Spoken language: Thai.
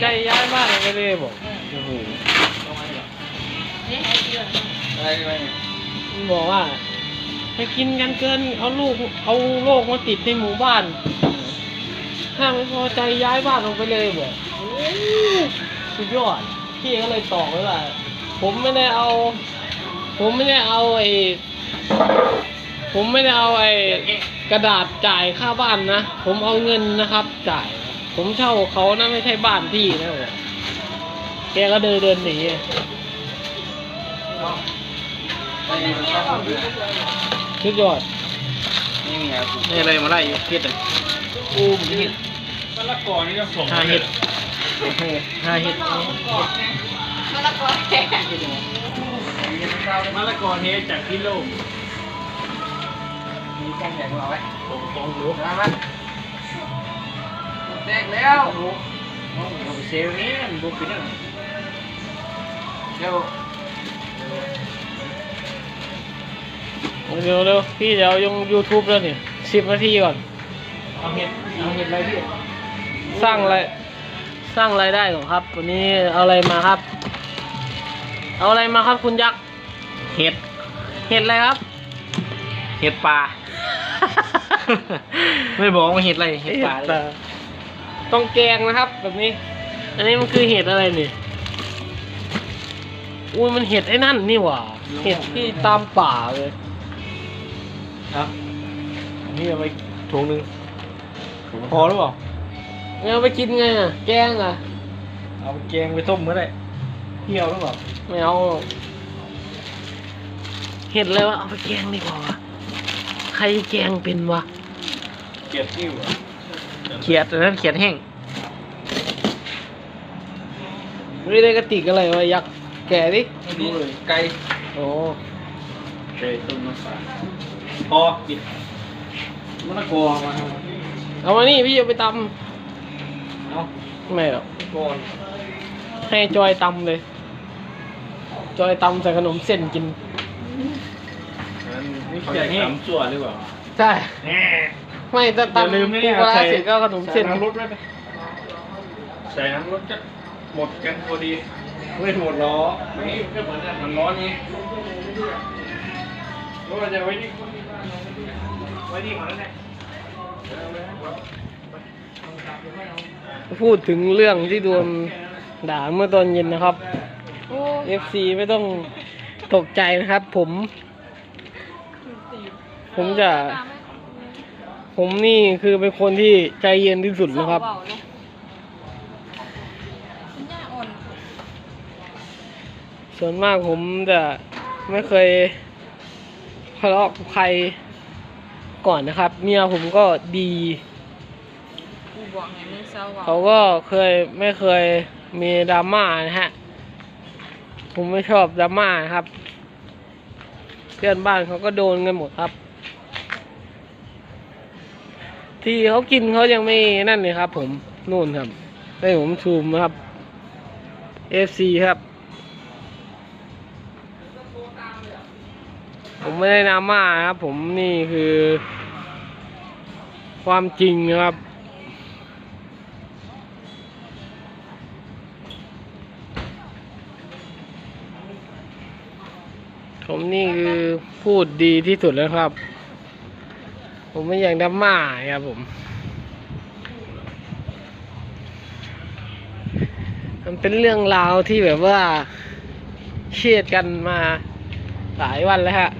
ใจย้ายบ้านไปเลยบอกโอ้โหนี่ให้เยอะอะไรอะไรเนี่ยมันบอกว่าไปกินกันเกินเอาลูกเอาโรคมาติดในหมู่บ้าน ถ้าไม่พอใจย้ายบ้านออกไปเลยบอกโอ้สุดยอดพี่ก็เลยตอบไว้ว่าผมไม่ได้เอา ผมไม่ได้เอาไอ้ผมไม่ได้เอาไอ้กระดาษจ่ายค่าบ้านนะ ผมเอาเงินนะครับ จ่าย ผมเช่าเขานะไม่ใช่บ้านพี่นะบอกแกก็เดินเดินหนีไม่ดีมันต้องสุดยอดนี่ไงครับนี่อะไรมาไล่อยู่เฮ็ดอะอูมนี่มะละกอนี่ก็ส่งหาเห็ดหาเห็ดมะละกอแก่มะละกอเทจากที่โลกมีแกงแดงมาไว้ตรงตรงดูมาไหม แดงแล้วเราไปเซลนี้มันบุกไปเนี่ยเดี๋ยวเร็วเร็วพี่เดี๋ยวยังยูทูบแล้วนี่สิบนาทีก่อนเอาเห็ดเอาเห็ดอะไรพี่สร้างอะไรสร้างรายได้ก่อนครับ วันนี้เอาอะไรมาครับ เอาอะไรมาครับคุณยักษ์เห็ดเห็ดอะไรครับ เห็ดปลา ไม่บอกว่าเห็ดอะไรเห็ดปลาแต่ต้องแกงนะครับ แบบนี้ อันนี้มันคือเห็ดอะไรนี่อุ้ยมันเห็ดไอ้นั่นนี่หว่า เห็ดที่ตามป่าเลยครับนี่เอาไปถุงหนึงพอหรือเปล่างั้นเอาไปกินไงอะ แกงอะ เอาไปแกงไปต้มก็ได้เที่ยวหรือเปล่าไม่เอาหรอกเห็ดเลยวะเอาไปแกงดีกว่าวะใครแกงเป็นวะเกลียดติ้ว เขียดอันนั้นเขียดแห้งไม่ได้กระติกอะไรวะยักษ์แกะดิดูเลยไก่โอ้ไก่ต้มน้ำปลาพอปิดมะละกอมาทเอามานี่พี่จะไปตำเอาำไม่หรอกก่อนให้จอยตำเลย จอยตำใส่ขนมเส้นกินนี่เขียดแห้งจั่วหรือเปล่าใช่แน่ ไม่จะอย่าตำลืมนะปูเนี่ยปลาร้าใส่ เสร็จก็ขนมเส้นใส่น้ำรสไว้ไปใส่น้ำรสก็หมดกันพอดีไม่หมดล้อนี่ก็เหมือนกันมันร้อนนี่รู้ว่าจะไว้นี่ไว้นี่ก่อนแล้วแหละพูดถึงเรื่องที่โดนด่าเมื่อตอนเย็นนะครับโอ้ FC ไม่ต้องตกใจนะครับ ผม ผมจะ ผมนี่คือเป็นคนที่ใจเย็นที่สุดนะครับ ส่วนมากผมจะไม่เคยทะเลาะกับใครก่อนนะครับ เมียผมก็ดีเศร้าเบาเขาก็เคยไม่เคยมีดราม่านะฮะ ผมไม่ชอบดราม่านะครับ เพื่อนบ้านเขาก็โดนกันหมดครับ ที่เขากินเขายังไม่นั่นเลยครับ ผมนู่นครับให้ผมซูมนะครับ FC ครับ ผมไม่ได้ดราม่าครับ ผมนี่คือ ความจริงครับ ผมนี่คือพูดดีที่สุดแล้วครับ ผมไม่อยากดราม่าครับผม มันเป็นเรื่องราวที่แบบว่าเครียดกันมาหลายวันแล้วฮะ